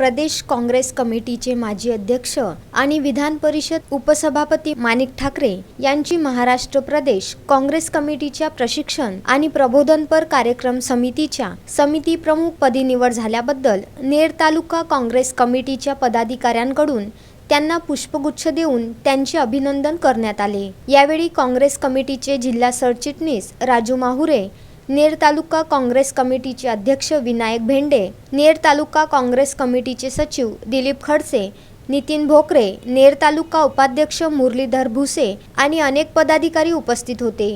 प्रदेश काँग्रेस कमिटीचे माजी अध्यक्ष आणि विधान परिषद उपसभापती माणिक ठाकरे यांची महाराष्ट्र प्रदेश काँग्रेस कमिटीच्या प्रशिक्षण आणि प्रबोधनपर कार्यक्रम समितीच्या समिती प्रमुख पदी निवड झाल्याबद्दल नेर तालुका काँग्रेस कमिटीच्या पदाधिकाऱ्यांकडून त्यांना पुष्पगुच्छ देऊन त्यांचे अभिनंदन करण्यात आले. यावेळी काँग्रेस कमिटीचे जिल्हा सरचिटणीस राजू माहुरे नेर तालुका काँग्रेस कमिटीचे अध्यक्ष विनायक भेंडे नेर तालुका काँग्रेस कमिटीचे सचिव दिलीप खडसे नितीन भोकरे नेर तालुका उपाध्यक्ष मुरलीधर भुसे आणि अनेक पदाधिकारी उपस्थित होते.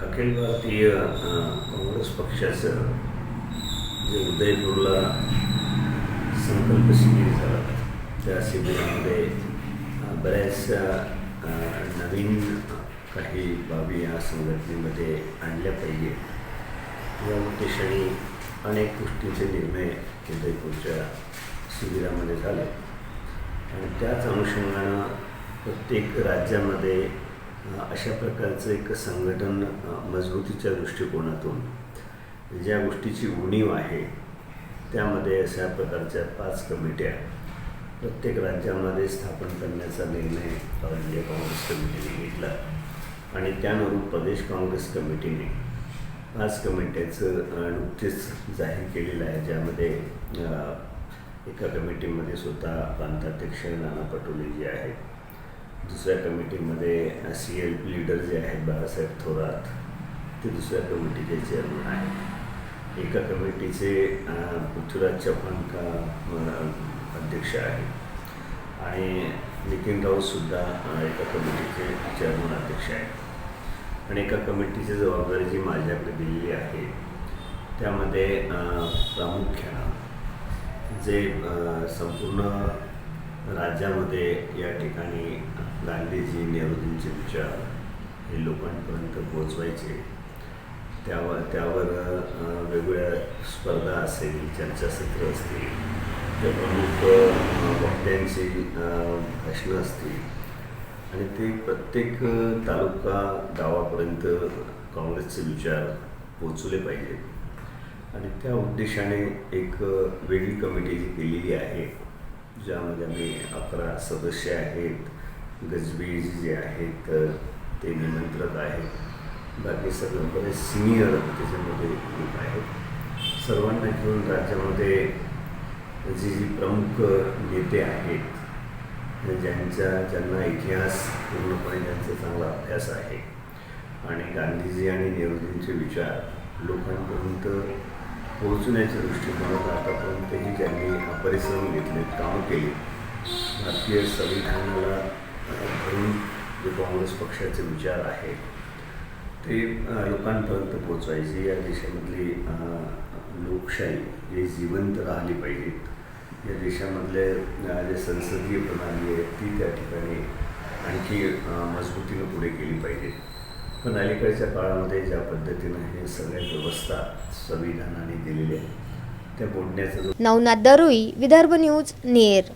अखिल भारतीय काँग्रेस पक्षाचं जे उदयपूरला संकल्प शिबिर झाला त्या शिबिरामध्ये बऱ्याचशा नवीन काही बाबी या संघटनेमध्ये आणल्या पाहिजे. या उद्देशाने अनेक गोष्टींचे निर्णय उदयपूरच्या शिबिरामध्ये झाले. आणि त्याच अनुषंगानं प्रत्येक राज्यामध्ये अशा प्रकारचं एक संघटन मजबूतीच्या दृष्टिकोनातून ज्या गोष्टीची उणीव आहे त्यामध्ये अशा प्रकारच्या पाच कमिट्या प्रत्येक राज्यामध्ये स्थापन करण्याचा निर्णय ऑल इंडिया काँग्रेस कमिटीने घेतला. आणि त्यानुरूप प्रदेश काँग्रेस कमिटीने आज कमिट्याचं नुकतीच नुकतेच जाहीर केलेलं आहे ज्यामध्ये एका कमिटीमध्ये स्वतः प्रांताध्यक्ष नाना पटोले जे आहेत. दुसऱ्या कमिटीमध्ये सी एल पी लीडर जे आहेत बाळासाहेब थोरात ते दुसऱ्या कमिटीचे चेअरमन आहेत. एका कमिटीचे पृथ्वीराज चव्हाण का अध्यक्ष आहेत. आणि नितीन राऊतसुद्धा एका कमिटीचे चेअरमन अध्यक्ष आहेत. आणि एका कमिटीची जबाबदारी जी माझ्याकडे दिलेली आहे त्यामध्ये प्रामुख्यानं जे संपूर्ण राज्यामध्ये या ठिकाणी गांधीजी नेहरूजींचे विचार हे लोकांपर्यंत पोचवायचे त्यावर त्यावर वेगवेगळ्या स्पर्धा असेल चर्चासत्र असतील त्या प्रमुख अ, वक्त्यांची भाषणं असतील. आणि ते प्रत्येक तालुका गावापर्यंत काँग्रेसचे विचार पोचवले पाहिजेत आणि त्या उद्देशाने एक वेगळी कमिटी जी केलेली आहे ज्यामध्ये आम्ही अकरा सदस्य आहेत. गजबीज जे आहेत ते निमंत्रक आहेत. बाकी सगळं बरेच सिनियर त्याच्यामध्ये ग्रुप आहेत. सर्वांना घेऊन राज्यामध्ये जी जी प्रमुख नेते आहेत ज्यांचा ज्यांना इतिहास पूर्णपणे त्यांचा चांगला अभ्यास आहे आणि गांधीजी आणि नेहरूजींचे विचार लोकांपर्यंत पोहोचण्याच्या दृष्टिकोनात आतापर्यंतही ज्यांनी परिश्रम घेतले कामं केली. भारतीय संविधानाला अ, धरून जे काँग्रेस पक्षाचे विचार आहेत ते लोकांपर्यंत पोचवायचे या देशामधली लोकशाही जे जिवंत राहिली पाहिजेत या देशामधले जे संसदीय प्रणाली आहे ती त्या ठिकाणी आणखी मजबूतीनं पुढे केली पाहिजे. पण अलीकडच्या काळामध्ये ज्या पद्धतीनं हे सगळ्या व्यवस्था संविधानाने दिलेल्या आहेत त्या बोलण्याचा नवनाथ दरुई विदर्भ न्यूज नेर.